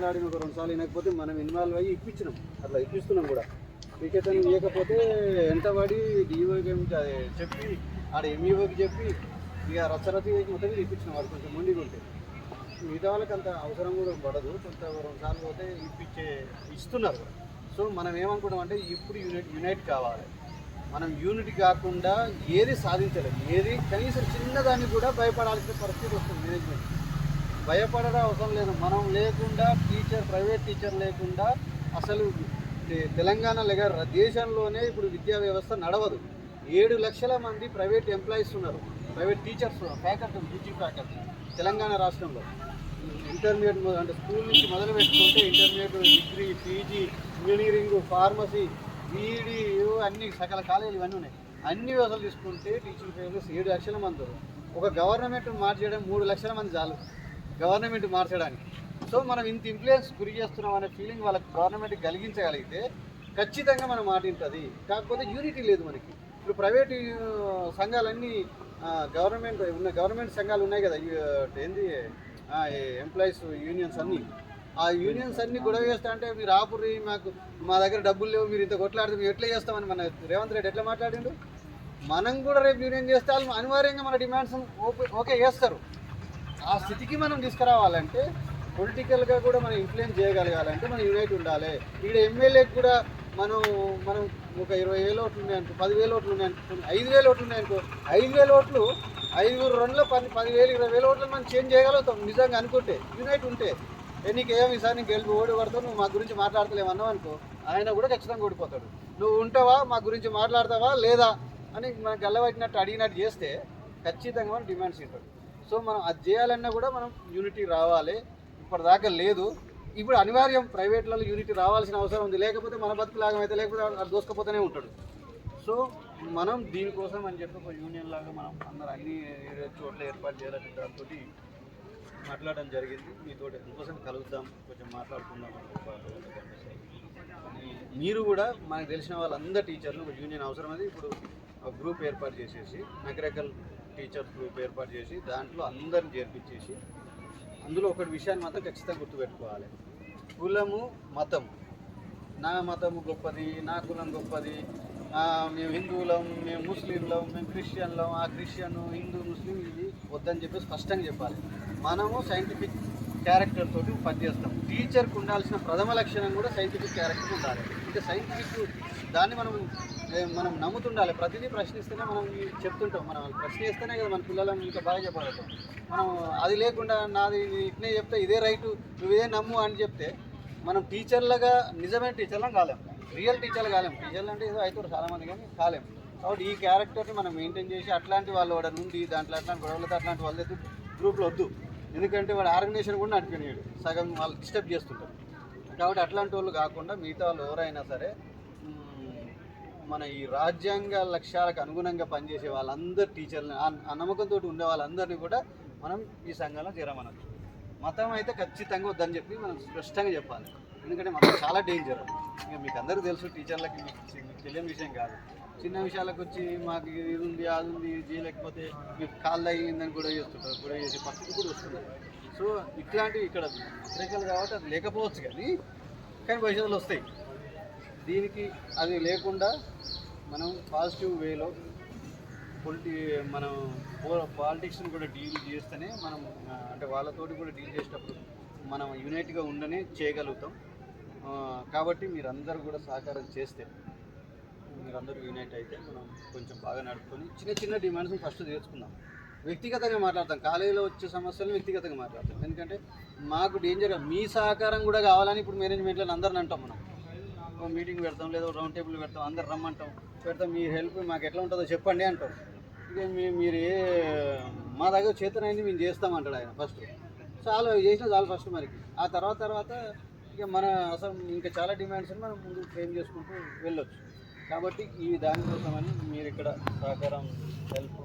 మాట్లాడిన ఒక రెండు సార్లు వినకపోతే మనం ఇన్వాల్వ్ అయ్యి ఇప్పించినాం. అట్లా ఇప్పిస్తున్నాం కూడా. టీచర్ని ఇవ్వకపోతే ఎంత పడి డిఓకి చెప్పి ఆడ ఎంఈఓకి చెప్పి ఇక రచ్చరచి మొత్తం ఇప్పించినాం. వాడు కొంచెం ముందుగా ఉంటే. మిగతా వాళ్ళకి అంత అవసరం కూడా పడదు. కొంత రెండు సార్లు పోతే ఇప్పించే ఇస్తున్నారు సో మనం ఏమనుకుంటాం అంటే ఇప్పుడు యూనిట్ యునైట్ కావాలి. మనం యూనిట్ కాకుండా ఏది సాధించలేదు ఏది కనీసం చిన్నదాన్ని కూడా భయపడాల్సిన పరిస్థితి వస్తుంది. మేనేజ్మెంట్ భయపడడం అవసరం లేదు. మనం లేకుండా టీచర్ ప్రైవేట్ టీచర్ లేకుండా అసలు తెలంగాణ లేక దేశంలోనే ఇప్పుడు విద్యా వ్యవస్థ నడవదు. ఏడు లక్షల మంది ప్రైవేట్ ఎంప్లాయీస్ ఉన్నారు. Private teachers faculty teaching faculty Telangana రాష్ట్రంలో. ఇంటర్మీడియట్ అంటే స్కూల్ నుంచి మొదలు పెట్టుకుంటే intermediate degree PG engineering pharmacy B Ed అన్ని సకల కాలేజీలు ఇవన్నీ ఉన్నాయి. అన్ని వ్యవస్థలు తీసుకుంటే టీచింగ్ ఫెయిల్స్ ఏడు లక్షల మంది ఒక గవర్నమెంట్ మార్చేయడం మూడు లక్షల మంది చాలు. గవర్నమెంట్ మార్చడానికి. సో మనం ఇంత ఇన్ఫ్లుయెన్స్ గురి చేస్తున్నాం అనే ఫీలింగ్ వాళ్ళకి గవర్నమెంట్ కలిగించగలిగితే ఖచ్చితంగా మనం మాట వింటుంది. కాకపోతే యూనిటీ లేదు మనకి. ఇప్పుడు ప్రైవేట్ సంఘాలన్నీ గవర్నమెంట్ ఉన్న గవర్నమెంట్ సంఘాలు ఉన్నాయి కదా ఏంది ఎంప్లాయీస్ యూనియన్స్ అన్నీ. ఆ యూనియన్స్ అన్ని గొడవ చేస్తా అంటే మీరు ఆపుర్రి మాకు మా దగ్గర డబ్బులు లేవు మీరు ఇంత కొట్లాడితే మేము ఎట్లా చేస్తామని మన రేవంత్ రెడ్డి ఎట్లా మాట్లాడిండు? మనం కూడా రేపు యూనియన్ చేస్తే వాళ్ళు అనివార్యంగా మన డిమాండ్స్ ఓకే చేస్తారు. ఆ స్థితికి మనం తీసుకురావాలంటే పొలిటికల్గా కూడా మనం ఇన్ఫ్లుయెన్స్ చేయగలగాలంటే మనం యునైట్ ఉండాలి. ఇక్కడ ఎమ్మెల్యేకి కూడా మనం మనం ఒక ఇరవై వేల ఓట్లు ఉన్నాయనుకో పదివేల ఓట్లు ఉన్నాయనుకో ఐదు వేల ఓట్లు ఉన్నాయనుకో ఐదు వేల ఓట్లు ఐదుగురు రెండులో పది పదివేలు ఇరవై వేల ఓట్లు మనం చేంజ్ చేయగలుగుతాం. నిజంగా అనుకుంటే యునైట్ ఉంటే. నీకు ఏమి ఈసారి నీకు గెలుపు ఓడి పడతావు నువ్వు మా గురించి మాట్లాడతలేవు అన్నావు అనుకో ఆయన కూడా ఖచ్చితంగా ఓడిపోతాడు. నువ్వు ఉంటావా మా గురించి మాట్లాడతావా లేదా అని మనం గల్లబట్టినట్టు అడిగినట్టు చేస్తే ఖచ్చితంగా మనం డిమాండ్స్ ఇస్తాడు సో మనం అది చేయాలన్నా కూడా మనం యూనిటీ రావాలి. ఇప్పటిదాకా లేదు. ఇప్పుడు అనివార్యం ప్రైవేట్లలో యూనిటీ రావాల్సిన అవసరం ఉంది. లేకపోతే మన బతుకు లాగం అయితే లేకపోతే అది దోసుకపోతూనే ఉంటాడు. సో మనం దీనికోసం అని చెప్పి ఒక యూనియన్ లాగా మనం అందరూ అన్ని చోట్ల ఏర్పాటు చేయాలని దాంతో మాట్లాడడం జరిగింది. మీతో అందుకోసం కలుద్దాం. కొంచెం మాట్లాడుకుందాం మీరు కూడా మనకు తెలిసిన వాళ్ళందరు టీచర్లు ఒక యూనియన్ అవసరం అది. ఇప్పుడు ఒక గ్రూప్ ఏర్పాటు చేసేసి మెకరికల్ టీచర్స్ గ్రూప్ ఏర్పాటు చేసి దాంట్లో అందరిని చేర్పించేసి అందులో ఒకటి విషయాన్ని మాత్రం ఖచ్చితంగా గుర్తుపెట్టుకోవాలి. కులము మతం నా మతము గొప్పది నా కులం గొప్పది. మేము హిందువులం మేము ముస్లింలం మేము క్రిస్టియన్లం. ఆ క్రిస్టియన్ హిందూ ముస్లిం ఇది వద్దని చెప్పి స్పష్టంగా చెప్పాలి. మనము సైంటిఫిక్ క్యారెక్టర్ తోటి పనిచేస్తాం టీచర్కి ఉండాల్సిన ప్రథమ లక్షణం కూడా సైంటిఫిక్ క్యారెక్టర్ ఉండాలి. అంటే సైంటిఫిక్ దాన్ని మనం మనం నమ్ముతుండాలి. ప్రతిదీ ప్రశ్నిస్తేనే మనం చెప్తుంటాం. మనం ప్రశ్నిస్తేనే కదా మన పిల్లలను ఇంకా బాగా చెప్పగలుగుతాం మనం అది లేకుండా నాది ఇట్నే చెప్తే ఇదే రైటు నువ్వు ఇదే నమ్ము అని చెప్తే మనం టీచర్లుగా నిజమైన టీచర్లం కాలేం. రియల్ టీచర్లు కాలేం. టీచర్లు అంటే ఏదో అవుతారు కానీ కాలేం. కాబట్టి ఈ క్యారెక్టర్ని మనం మెయింటైన్ చేసి అట్లాంటి వాళ్ళు వాడ నుండి దాంట్లో అట్లాంటి గొడవలతో అట్లాంటి వాళ్ళతో గ్రూప్లో వద్దు. ఎందుకంటే వాడు ఆర్గనైజేషన్ కూడా నడిపినాడు. సగం వాళ్ళు డిస్టర్బ్ చేస్తుంటారు. కాబట్టి అట్లాంటి వాళ్ళు కాకుండా మిగతా వాళ్ళు ఎవరైనా సరే మన ఈ రాజ్యాంగ లక్ష్యాలకు అనుగుణంగా పనిచేసే వాళ్ళందరు టీచర్లు ఆ నమ్మకంతో ఉండే వాళ్ళందరినీ కూడా మనం ఈ సంఘంలో చేరమనొచ్చు. మతం అయితే ఖచ్చితంగా వద్దని చెప్పి మనం స్పష్టంగా చెప్పాలి. ఎందుకంటే మతం చాలా డేంజర్ ఇక మీకు అందరికీ తెలుసు టీచర్లకి మీకు తెలియని విషయం కాదు. చిన్న విషయాలకు వచ్చి మాకు ఇది ఉంది అది ఉంది ఇది చేయలేకపోతే మీకు కాళ్ళు అయ్యిందని కూడా చేస్తుంటారు కూడా చేసే పరిస్థితి కూడా వస్తుంది సో ఇట్లాంటివి ఇక్కడ వ్యతిరేకాలు కాబట్టి అది లేకపోవచ్చు కానీ కానీ భవిష్యత్తులో వస్తాయి. దీనికి అది లేకుండా మనం పాజిటివ్ వేలో పొలిటి మనం పాలిటిక్స్ని కూడా డీల్ చేస్తేనే మనం అంటే వాళ్ళతోటి కూడా డీల్ చేసేటప్పుడు మనం యునైట్గా ఉండనే చేయగలుగుతాం. కాబట్టి మీరందరూ కూడా సహకారం చేస్తే మీరందరూ యూనైట్ అయితే మనం కొంచెం బాగా నడుపుకొని చిన్న చిన్న డిమాండ్స్ని ఫస్ట్ తీర్చుకుందాం. వ్యక్తిగతంగా మాట్లాడతాం. కాలేజీలో వచ్చే సమస్యలు వ్యక్తిగతంగా మాట్లాడతాం. ఎందుకంటే మాకు డేంజర్ మీ సహకారం కూడా కావాలని ఇప్పుడు మేనేజ్మెంట్లో అందరిని అంటాం మనం. ఓ మీటింగ్ పెడతాం లేదా రౌండ్ టేబుల్ పెడతాం అందరు రమ్మంటాం. పెడతాం మీ హెల్ప్ మాకు ఎట్లా ఉంటుందో చెప్పండి అంటాం. ఇక మీరు ఏ మా దగ్గర చేతనైంది మేము చేస్తామంటాడు ఆయన ఫస్ట్ చాలు చేసిన చాలు ఫస్ట్ మనకి ఆ తర్వాత తర్వాత ఇక మన అసలు ఇంకా చాలా డిమాండ్స్ మనం ముందు ఫ్రేమ్ చేసుకుంటూ వెళ్ళొచ్చు. కాబట్టి ఈ దానికోసమని మీరు ఇక్కడ సహకారం హెల్ప్